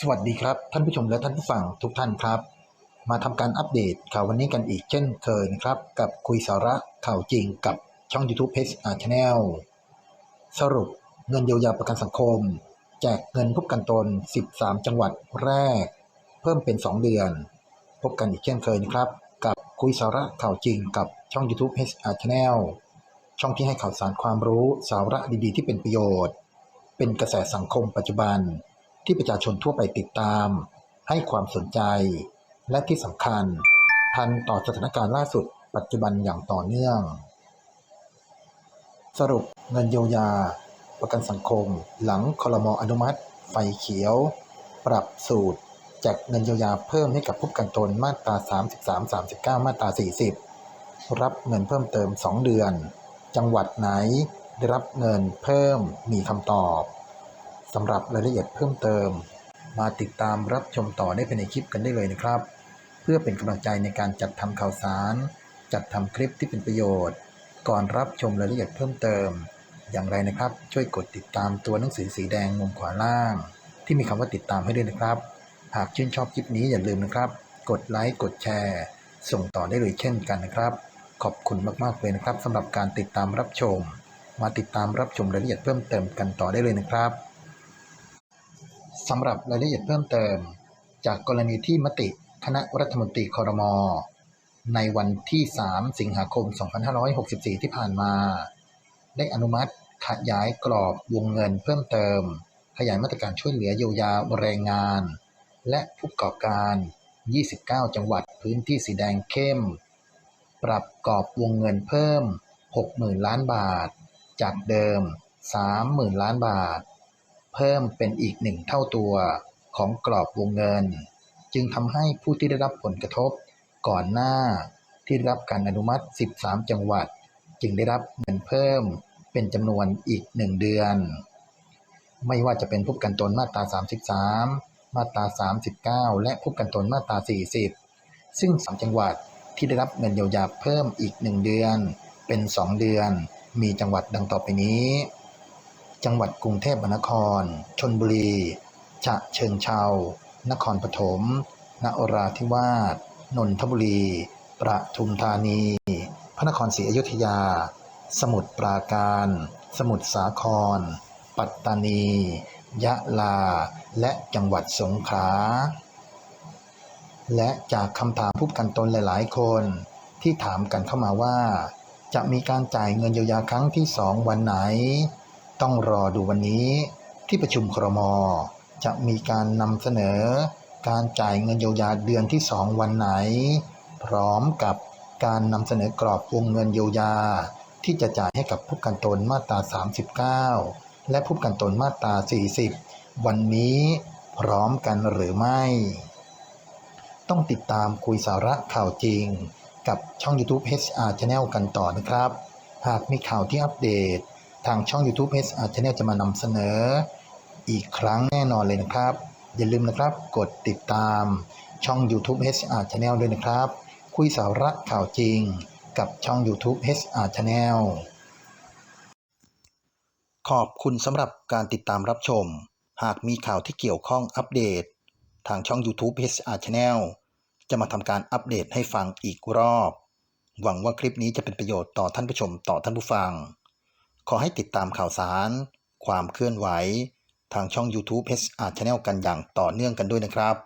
สวัสดีครับ ท่านผู้ชมและท่านผู้ฟังทุกท่านครับ มาทำการอัปเดตข่าววันนี้กันอีกเช่นเคยนะครับ กับคุยสาระข่าวจริงกับช่อง YouTube Page Art Channel สรุปเงินเยียวยาประกันสังคม แจกเงินผู้ประกันตน 13 จังหวัดแรก เพิ่มเป็น 2 เดือน พบกันอีกเช่นเคยนะครับ กับคุยสาระข่าวจริงกับช่อง YouTube Page Art Channel ช่องที่ให้ข่าวสารความรู้สาระดีๆ ที่เป็นประโยชน์ เป็นกระแสสังคมปัจจุบัน ที่ประชาชนทั่วไปติดตาม ให้ความสนใจ และที่สำคัญ ทันต่อสถานการณ์ล่าสุด ปัจจุบันอย่างต่อเนื่อง สรุปเงินเยียวยา ประกันสังคม หลังคลมอนุมัติ ไฟเขียว ปรับสูตรแจกเงินเยียวยาเพิ่มให้กับผู้กันตนมาตรา 33 39 มาตรา 40 รับเงินเพิ่มเติม 2 เดือน จังหวัดไหนได้รับเงินเพิ่มมีคำตอบ สำหรับรายละเอียดเพิ่มเติม มาติดตามรับชมต่อได้ภายในคลิปกันได้เลยนะครับ เพื่อเป็นกำลังใจในการจัดทำข่าวสาร จัดทำคลิปที่เป็นประโยชน์ ก่อนรับชมรายละเอียดเพิ่มเติม อย่างไรนะครับ ช่วยกดติดตามตัวหนังสือสีแดงมุมขวาล่าง ที่มีคำว่าติดตามให้ด้วยนะครับ หากชื่นชอบคลิปนี้อย่าลืมนะครับ กดไลค์กดแชร์ ส่งต่อได้เลยเช่นกันนะครับ ขอบคุณมากๆเลยนะครับสำหรับการติดตามรับชม มาติดตามรับชมรายละเอียดเพิ่มเติมกันต่อได้เลยนะครับ สำหรับรายละเอียดเพิ่มเติม จากกรณีที่มติคณะรัฐมนตรีคอรมอในวันที่ 3 สิงหาคม 2564 ที่ผ่านมา ได้อนุมัติขยายกรอบวงเงินเพิ่มเติม ขยายมาตรการช่วยเหลือเยียวยาแรงงาน และผู้ประกอบการ 29 จังหวัดพื้นที่สีแดงเข้ม ปรับกรอบวงเงินเพิ่ม 60,000 ล้านบาท จากเดิม 30,000 ล้านบาท เพิ่มเป็นอีกหนึ่งเท่าตัวของกรอบวงเงิน จึงทำให้ผู้ที่ได้รับผลกระทบก่อนหน้าที่ได้รับการอนุมัติ 13 จังหวัด จึงได้รับเงินเพิ่มเป็นจำนวนอีก 1 เดือน ไม่ว่าจะเป็นผู้กันตนมาตรา 33 มาตรา 39 และผู้กันตนมาตรา 40 ซึ่ง 3 จังหวัดที่ได้รับเงินเยียวยาเพิ่มอีก 1 เดือน เป็น 2 เดือน มีจังหวัดดังต่อไปนี้ จังหวัดกรุงเทพมหานคร ชนบุรี ฉะเชิงเทรานครปฐม นราธิวาส นนทบุรี ประทุมธานี พระนครศรีอยุธยา สมุทรปราการ สมุทรสาคร ปัตตานี ยะลา และจังหวัดสงขลา และจากคำถามผู้กันตนหลาย ๆ คนที่ถามกันเข้ามาว่า จะมีการจ่ายเงินเยียวยาครั้งที่สองวันไหน ต้องรอดูวันนี้ที่ประชุมครม จะมีการนำเสนอ การจ่ายเงินเยียวยาเดือนที่สองวันไหน พร้อมกับการนำเสนอกรอบวงเงินเยียวยา ที่จะจ่ายให้กับผู้กันตนมาตรา 39 และผู้กันตนมาตรา 40 วันนี้พร้อมกันหรือไม่ ต้องติดตามคุยสาระข่าวจริง กับช่อง YouTube HR Channel กันต่อนะครับ หากมีข่าวที่อัปเดต ทางช่อง YouTube HR Channel จะมานำเสนอ อีกครั้งแน่นอนเลยนะครับ อย่าลืมนะครับกดติดตามช่อง YouTube HR Channel ด้วยนะครับ คุยสาระข่าวจริง กับช่อง YouTube HR Channel ขอบคุณสำหรับการติดตามรับชม หากมีข่าวที่เกี่ยวข้องอัปเดต ทางช่อง YouTube HR Channel จะมาทำการอัปเดตให้ฟังอีกรอบ หวังว่าคลิปนี้จะเป็นประโยชน์ต่อท่านผู้ชมต่อท่านผู้ฟัง ขอให้ติดตามข่าวสาร ความเคลื่อนไหว ทางช่อง YouTube HR Channel กันอย่างต่อเนื่องกันด้วยนะครับ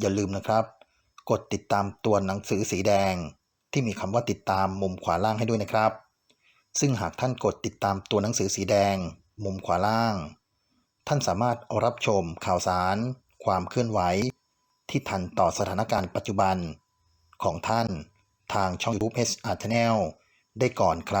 อย่าลืมนะครับ กดติดตามตัวหนังสือสีแดง ที่มีคำว่าติดตามมุมขวาล่างให้ด้วยนะครับ ซึ่งหากท่านกดติดตามตัวหนังสือสีแดง มุมขวาล่าง ท่านสามารถรับชมข่าวสาร ความเคลื่อนไหว ที่ทันต่อสถานการณ์ปัจจุบัน ของท่านทางช่อง YouTube HR Channel ได้ก่อนใคร